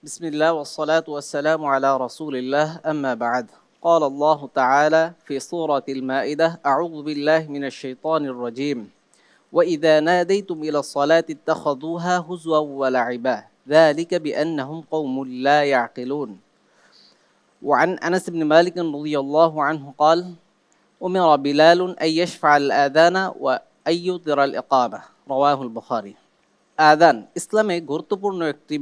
بسم الله والصلاة والسلام على رسول الله. أما بعد قال الله تعالى في سورة المائدة أعوذ بالله من الشيطان الرجيم. وإذا ناديتم إلى الصلاة اتخذوها هزوا ولعبا. ذلك بأنهم قوم لا يعقلون. وعن أنس بن مالك رضي الله عنه قال أمر بلال أن يشفع الآذان وأن يطر الإقامة. رواه البخاري. آذان إسلامي গুরুত্বপূর্ণ একটি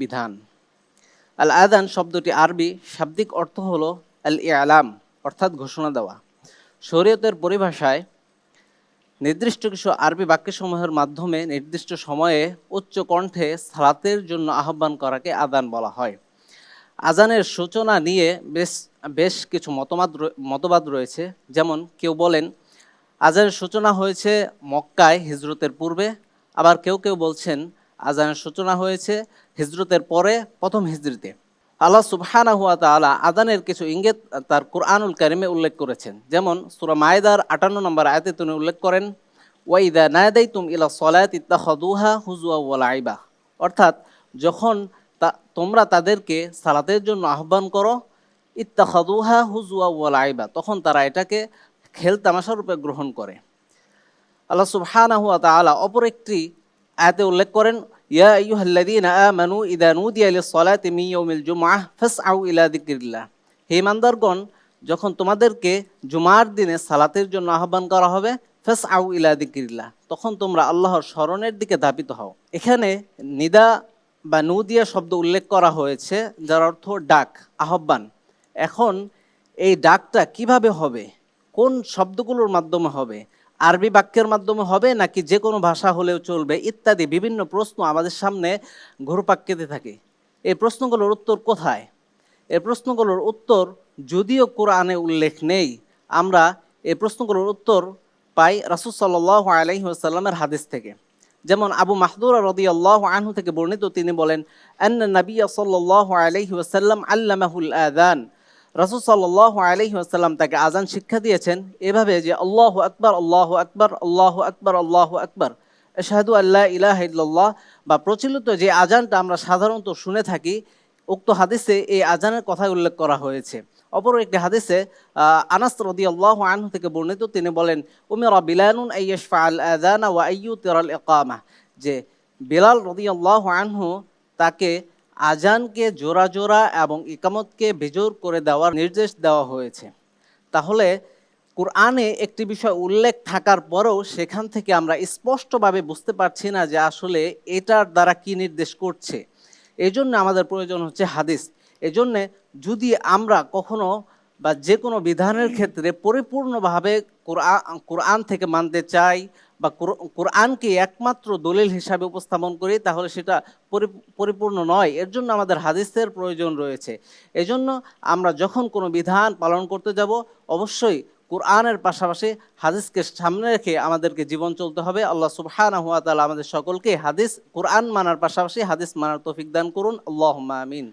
আল আদান শব্দটি আরবি, শাব্দিক অর্থ হল আল ইআলাম অর্থাৎ ঘোষণা দেওয়া। শরীয়তের পরিভাষায় নির্দিষ্ট কিছু আরবি বাক্যসমূহের মাধ্যমে নির্দিষ্ট সময়ে উচ্চ কণ্ঠে সালাতের জন্য আহ্বান করাকে আদান বলা হয়। আজানের সূচনা নিয়ে বেশ বেশ কিছু মতবাদ মতবাদ রয়েছে। যেমন কেউ বলেন আজানের সূচনা হয়েছে মক্কায় হিজরতের পূর্বে। আবার কেউ কেউ বলছেন আজানের সূচনা হয়েছে হিজরতের পরে প্রথম হিজরিতে। আল্লাহ সুবহানা হুয়া তাআলা আদানের কিছু ইঙ্গিত তার কুরআনুল কারিমে উল্লেখ করেছেন। যেমন সুরা মায়েদার আটান্ন নম্বর আয়াতে তিনি উল্লেখ করেন ওয়াইদা নায়দাই তুম ইলা সলাত ইত্তাখাদুহা হুজুয়া ওয়া আইবা অর্থাৎ যখন তা, তোমরা তাদেরকে সালাতের জন্য আহ্বান করো ইত্তাখাদুহা হুজুয়া ওয়া আইবা তখন তারা এটাকে খেল তামাশা রূপে গ্রহণ করে। আল্লাহ সুবহানাহু ওয়া তাআলা অপর একটি আয়াতে উল্লেখ করেন ইয়া আইয়ুহাল্লাযীনা আমানু ইযা নুদিয়া লিস-সালাতি মিন ইয়াউমিল জুমআহ ফাসআউ ইলা যিকরিল্লাহ হে ইমানদারগণ, যখন তোমাদেরকে জুমার দিনে সালাতের জন্য আহ্বান করা হবে ফেস আউ ইলা যিকরিল্লাহ তখন তোমরা আল্লাহর স্মরণের দিকে ধাবিত হও। এখানে নিদা বা নুদিয়া শব্দ উল্লেখ করা হয়েছে, যার অর্থ ডাক, আহ্বান। এখন এই ডাকটা কীভাবে হবে? কোন শব্দগুলোর মাধ্যমে হবে? আরবি বাক্যের মাধ্যমে হবে নাকি যে কোনো ভাষা হলেও চলবে, ইত্যাদি বিভিন্ন প্রশ্ন আমাদের সামনে ঘুরপাক খেতে থাকে। এই প্রশ্নগুলোর উত্তর কোথায়? এই প্রশ্নগুলোর উত্তর যদিও কোরআনে উল্লেখ নেই, আমরা এই প্রশ্নগুলোর উত্তর পাই রাসুল সাল্লাহ আলহি আসাল্লামের হাদিস থেকে। যেমন আবু মাহদুরা রদি আল্লাহ আনহু থেকে বর্ণিত তিনি বলেন, আন্না নবিয়া সাল্লাহ আলহি ওসাল্লাম আল্লামাহুল আদান রাসুল সাল্লাহ আলহি আসাল্লাম তাকে আজান শিক্ষা দিয়েছেন এভাবে যে আল্লাহ আকবর আল্লাহ আকবর আল্লাহ আকবর আল্লাহ আকবর। শাহাদু আল্লাহ ইলাহ ইল্লাল্লাহ বা প্রচলিত যে আজানটা আমরা সাধারণত শুনে থাকি, উক্ত হাদিসে এই আজানের কথা উল্লেখ করা হয়েছে। অপর একটি হাদিসে আনাস রদি আল্লাহ আনহু থেকে বর্ণিত, তিনি বলেন, উমেরা বিলানুন আইয়শফা আল আদানা ওয়া আইয়ু তিরাল ইকামা। যে বিলাল রদি আল্লাহ আনহু তাকে আজানকে জোড়া জোড়া এবং ইকামতকে বেজোর করে দেওয়ার নির্দেশ দেওয়া হয়েছে। তাহলে কোরআনে একটি বিষয় উল্লেখ থাকার পরেও সেখান থেকে আমরা স্পষ্টভাবে বুঝতে পারছি না যে আসলে এটার দ্বারা কি নির্দেশ করছে। এই জন্য আমাদের প্রয়োজন হচ্ছে হাদিস। এজন্যে যদি আমরা কখনো বা যে কোনো বিধানের ক্ষেত্রে পরিপূর্ণভাবে কোরআন কোরআন থেকে মানতে চাই বা কোর- কোরআনকে একমাত্র দলিল হিসাবে উপস্থাপন করি তাহলে সেটা পরি- পরিপূর্ণ নয় এর জন্য আমাদের হাদিসের প্রয়োজন রয়েছে এজন্য আমরা যখন কোনো বিধান পালন করতে যাব অবশ্যই কোরআনের পাশাপাশি হাদিসকে সামনে রেখে আমাদেরকে জীবন চলতে হবে আল্লাহ সুবহানাহু ওয়া তাআলা আমাদের সকলকে হাদিস কোরআন মানার পাশাপাশি হাদিস মানার তৌফিক দান করুন আল্লাহুম্মা আমিন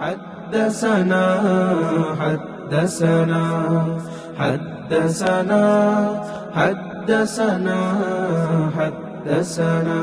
حدثنا حدثنا حدثنا حدثنا حدثنا.